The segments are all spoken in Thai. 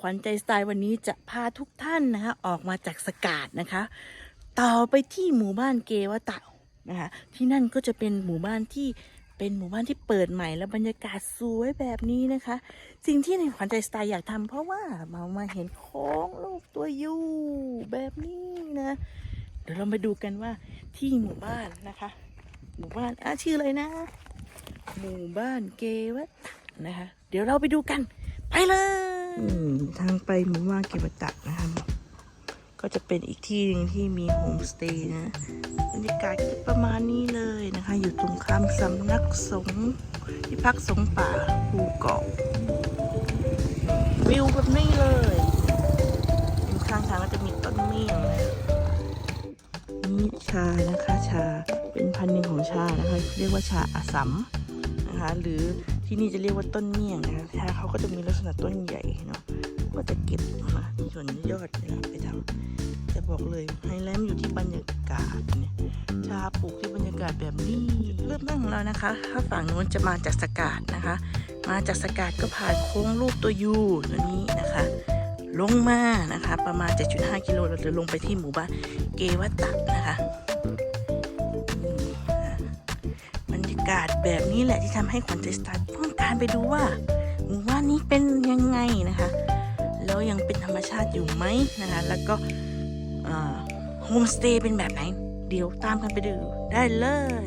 ขวัญใจสไตล์วันนี้จะพาทุกท่านนะคะ ออกมาจากสกาดนะคะ ต่อไปที่หมู่บ้านเกวะเต่านะคะ ที่นั่นก็จะเป็นหมู่บ้านที่เป็นหมู่บ้านที่เปิดใหม่และบรรยากาศสวยแบบนี้นะคะ สิ่งที่ในขวัญใจสไตล์อยากทำเพราะว่าเรามาเห็นโค้งลูกตัวยูแบบนี้นะ เดี๋ยวเราไปดูกันว่าที่หมู่บ้านนะคะ หมู่บ้านอะชื่ออะไรนะ หมู่บ้านเกวะตะนะคะ เดี๋ยวเราไปดูกัน ไปเลย ทางไปหมู่บ้านเกวะตะนะคะก็จะเป็นอีกที่หนึ่งที่มีโฮมสเตย์นะบรรยากาศประมาณนี้เลยนะคะ อยู่ตรงข้ามสำนักสงฆ์ที่พักสงฆ์ป่าภูเกาะวิวแบบนี้เลยอยู่ข้างทางก็จะมีต้นเมี่ยงนะนี่ชานะคะ ชาเป็นพันธุ์หนึ่งของชานะคะ เรียกว่าชาอาสัมนะคะ หรือที่นี่จะเรียกว่าต้นเมี่ยงนะคะชาเขาก็จะ มีลักษณะต้นใหญ่เนาะก็จะเก็บมาส่วนยอดเนี่ยไปทำจะบอกเลยไฮไลท์อยู่ที่บรรยากาศเนี่ยชาปลูกที่บรรยากาศแบบนี้เริ่มต้นของเรานะคะ ถ้าฝั่งนู้นจะมาจากสกาดนะคะ มาจากสกาดก็ผ่านโค้งรูปตัวยูตัวนี้นะคะ ลงมานะคะ ประมาณ 7.5 กิโลเราจะลงไปที่หมู่บ้านเกวัตตะนะคะนี่นะบรรยากาศแบบนี้แหละที่ทำให้ขวัญใจสตาร์ต้องการไปดูว่า หมู่บ้านนี้เป็นยังไงนะคะ แล้วยังเป็นธรรมชาติอยู่ไหมนะคะ แล้วก็โฮมสเตย์เป็นแบบไหน เดี๋ยวตามกันไปดูได้เลย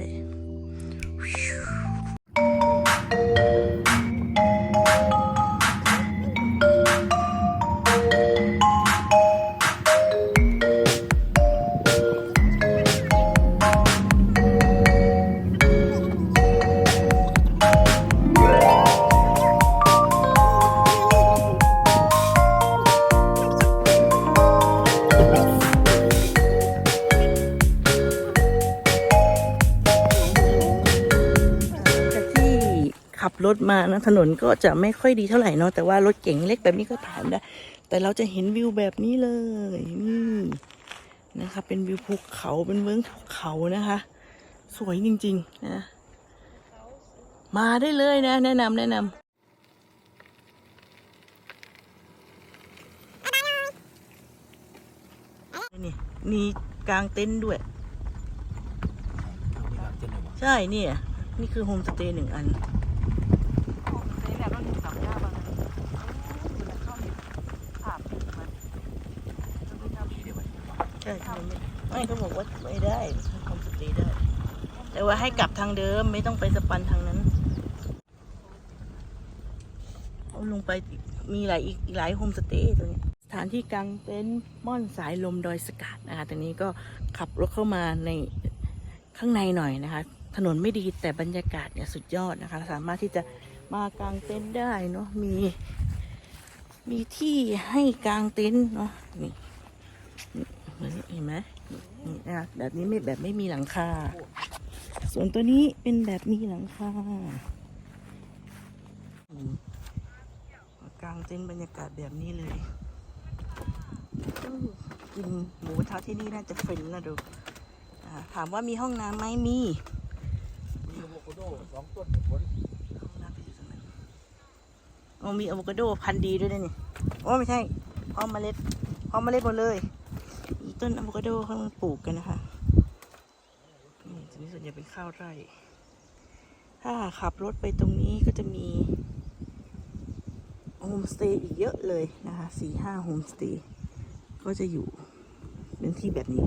รถมานะถนนก็จะไม่ค่อยดีเท่าไหร่เนาะแต่ว่ารถเก๋งเล็กแบบนี้ก็ผ่านได้แต่เราจะเห็นวิวแบบนี้เลยนี่นะคะเป็นวิวภูเขาเป็นเวิ้งภูเขานะคะ สวยจริงๆนะมาได้เลยนะ แนะนำแนะนำนี่มีกลางเต็นท์ด้วย ใช่เนี่ย นี่คือโฮมสเตย์หนึ่งอัน ใช่ไม่ไม่เขาบอกว่าไม่ได้ให้โฮมสเตย์ได้ แต่ว่าให้กลับทางเดิมไม่ต้องไปสปันทางนั้นเอาลงไปมีหลายอีกหลายโฮมสเตย์ตัวเนี้สถานที่กลางเต็นท์ม่อนสายลมดอยสกัดนะคะตอนนี้ก็ขับรถเข้ามาในข้างในหน่อยนะคะ ถนนไม่ดีแต่บรรยากาศเนี่ยสุดยอดนะคะ สามารถที่จะมากางเต็นท์ได้เนาะมี มีที่ให้กางเต็นท์เนาะนี่ เห็นไหมนี่นะคะแบบนี้ไม่แบบไม่มีหลังคา ส่วนตัวนี้เป็นแบบมีหลังคาอืมกางเต็นท์บรรยากาศแบบนี้เลยอู้กินหมูกระทะที่นี่น่าจะฟินนะดูอ่าถามว่ามีห้องน้ำไหมมี มีอะโวคาโดสองต้นผลห้องน้ำไปอยู่ตรงนั้นโอ้มีอะโวคาโดพันธุ์ดีด้วยนะนี่โอ้ไม่ใช่พร้อมเมล็ดพร้อมเมล็ดหมดเลยมี ต้นอะโวคาโดเขากำลังปลูกกันนะคะนี่ตรงนี้ส่วนใหญ่เป็นข้าวไร่ ถ้าขับรถไปตรงนี้ก็จะมีโฮมสเตย์อีกเยอะเลยนะคะสี่ห้าโฮมสเตย์ก็จะอยู่เป็นที่แบบนี้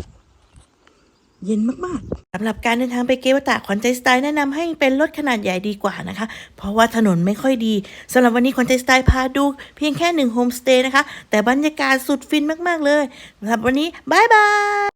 เย็นมากๆสำหรับการเดินทางไปเกวตะขวัญใจสไตล์แนะนำให้เป็นรถขนาดใหญ่ดีกว่านะคะ เพราะว่าถนนไม่ค่อยดีสำหรับวันนี้ขวัญใจสไตล์พาดูเพียงแค่หนึ่งโฮมสเตย์นะคะ แต่บรรยากาศสุดฟินมากๆเลยสำหรับวันนี้บายบาย